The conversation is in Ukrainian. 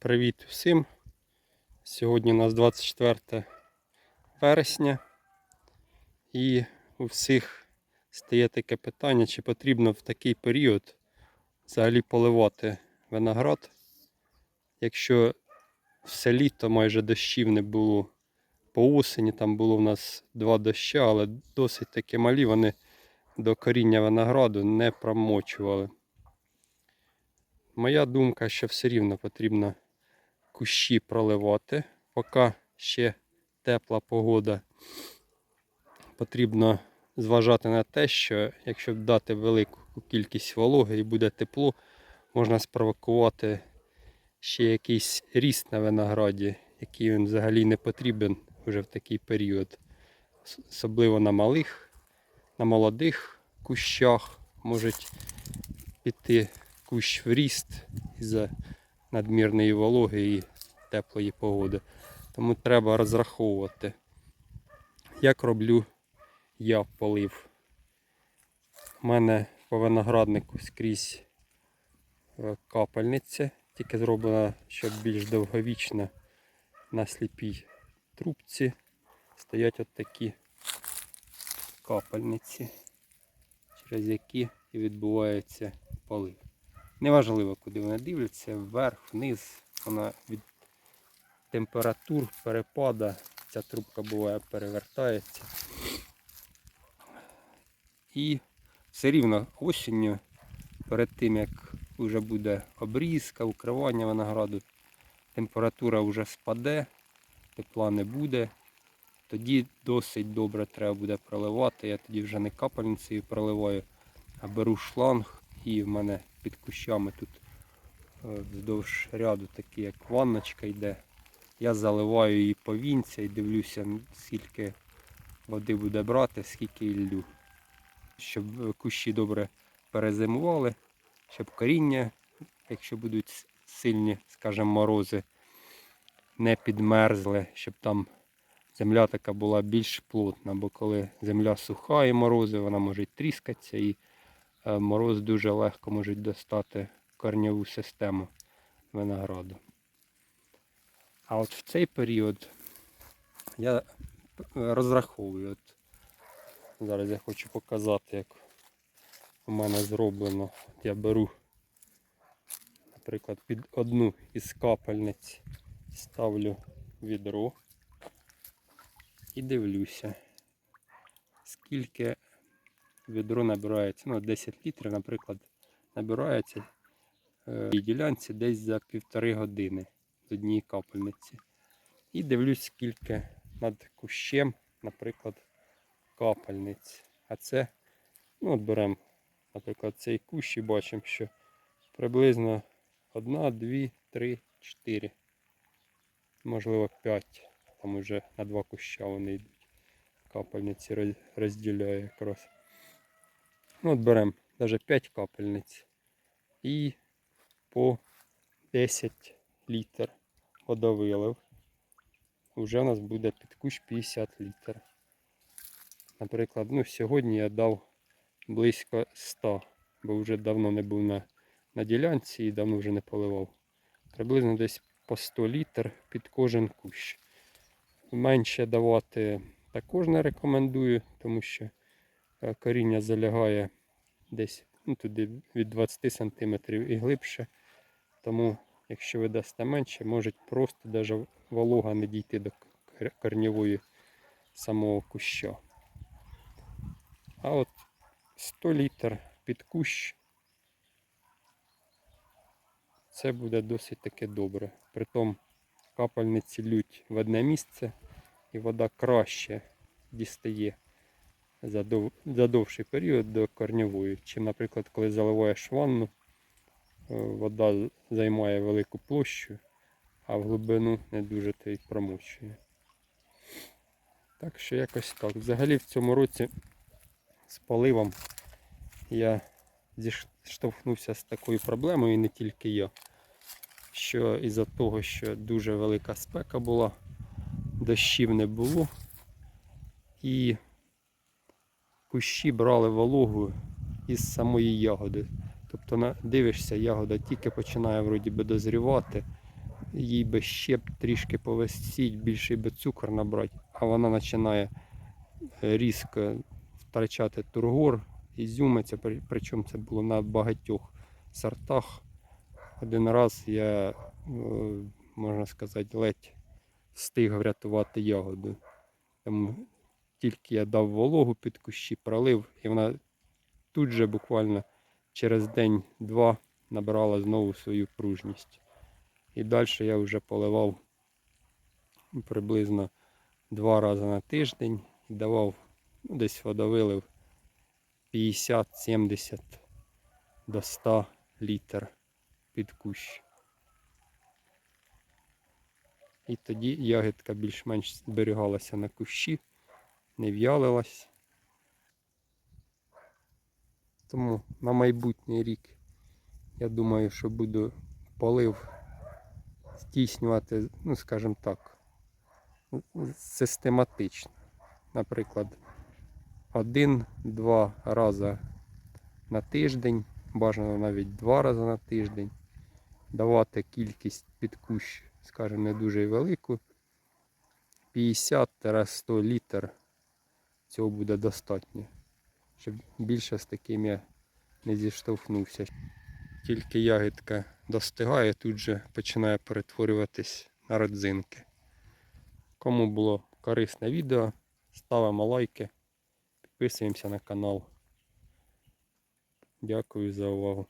Привіт всім! Сьогодні у нас 24 вересня і у всіх стає таке питання, чи потрібно в такий період взагалі поливати виноград, якщо все літо майже дощів не було. По осені там було в нас два доща, але досить таки малі, вони до коріння винограду не промочували. Моя думка, що все рівно потрібно кущі проливати, поки ще тепла погода. Потрібно зважати на те, що якщо дати велику кількість вологи і буде тепло, можна спровокувати ще якийсь ріст на винограді, який він взагалі не потрібен вже в такий період. Особливо на малих, на молодих кущах можуть піти кущ в ріст із-за надмірної вологи і теплої погоди. Тому треба розраховувати. Як роблю я полив. У мене по винограднику скрізь е, капельниця, тільки зроблена, щоб більш довговічно на сліпій трубці стоять от такі капельниці, через які і відбувається полив. Неважливо, куди вони дивляться, вверх, вниз, вона від температур перепада, ця трубка буває перевертається. І все рівно осінню, перед тим як вже буде обрізка, укривання винограду, температура вже спаде, тепла не буде. Тоді досить добре треба буде проливати. Я тоді вже не капельницею проливаю, а беру шланг і в мене під кущами тут е, вздовж ряду такі як ванночка йде. Я заливаю її повінця і дивлюся, скільки води буде брати, скільки лью. Щоб е, кущі добре перезимували, щоб коріння, якщо будуть сильні, скажімо, морози, не підмерзли, щоб там земля така була більш плотна, бо коли земля суха і морози, вона може тріскатися, і мороз дуже легко може достати корньову систему винограду. А от в цей період я е, розраховую. От зараз я хочу показати, як у мене зроблено. От я беру, наприклад, під одну із капельниць ставлю відро і дивлюся, скільки відро набирається. Ну, 10 літрів, наприклад, набирається е, в цій ділянці десь за півтори години з однієї капельниці. І дивлюсь, скільки над кущем, наприклад, капельниць. А це, ну, от беремо, наприклад, цей кущ і бачимо, що приблизно 1, 2, 3, 4, можливо 5. Там уже на два куща вони йдуть. Капельниці роз- розділяю якраз. Ну, от беремо навіть 5 капельниць. І по 10 літр водовилив. Уже у нас буде під кущ 50 літр. Наприклад, ну, сьогодні я дав близько 100, бо вже давно не був на, на ділянці і давно вже не поливав. Приблизно десь по 100 літр під кожен кущ. Менше давати також не рекомендую, тому що коріння залягає десь ну, туди від 20 см і глибше. Тому, якщо ви дасте менше, може просто даже волога не дійти до кор- корньової самого куща. А от 100 літр під кущ це буде досить таки добре. Притом капельниці лють в одне місце і вода краще дістає за, дов... за довший період до корньової. Чим, наприклад, коли заливаєш ванну, е, вода займає велику площу, а в глибину не дуже то й промочує. Так що якось так. Взагалі в цьому році з поливом я зіштовхнувся з такою проблемою, і не тільки я. Що із-за того, що дуже велика спека була, дощів не було, і кущі брали вологу із самої ягоди. Тобто дивишся, ягода тільки починає вроді би дозрівати, їй би ще б трішки повисіть, більший би цукор набрати, а вона починає е, різко втрачати тургор, ізюмиться, при- причому це було на багатьох сортах. Один раз я, е, можна сказати, ледь встиг врятувати ягоду. Тільки я дав вологу під кущі, пролив, і вона тут же буквально через день-два набрала знову свою пружність. І далі я вже поливав приблизно два рази на тиждень і давав ну, десь водовилив 50-70 до 100 літр під кущ. І тоді ягідка більш-менш зберігалася на кущі, не в'ялилась. Тому на майбутній рік я думаю, що буду полив здійснювати, ну скажімо так, систематично. Наприклад, один-два рази на тиждень, бажано навіть два рази на тиждень. Давати кількість під кущ, скажімо, не дуже велику. 50-100 літр цього буде достатньо, щоб більше з таким я не зіштовхнувся. Тільки ягідка достигає, тут же починає перетворюватись на родзинки. Кому було корисне відео, ставимо лайки, підписуємося на канал. Дякую за увагу.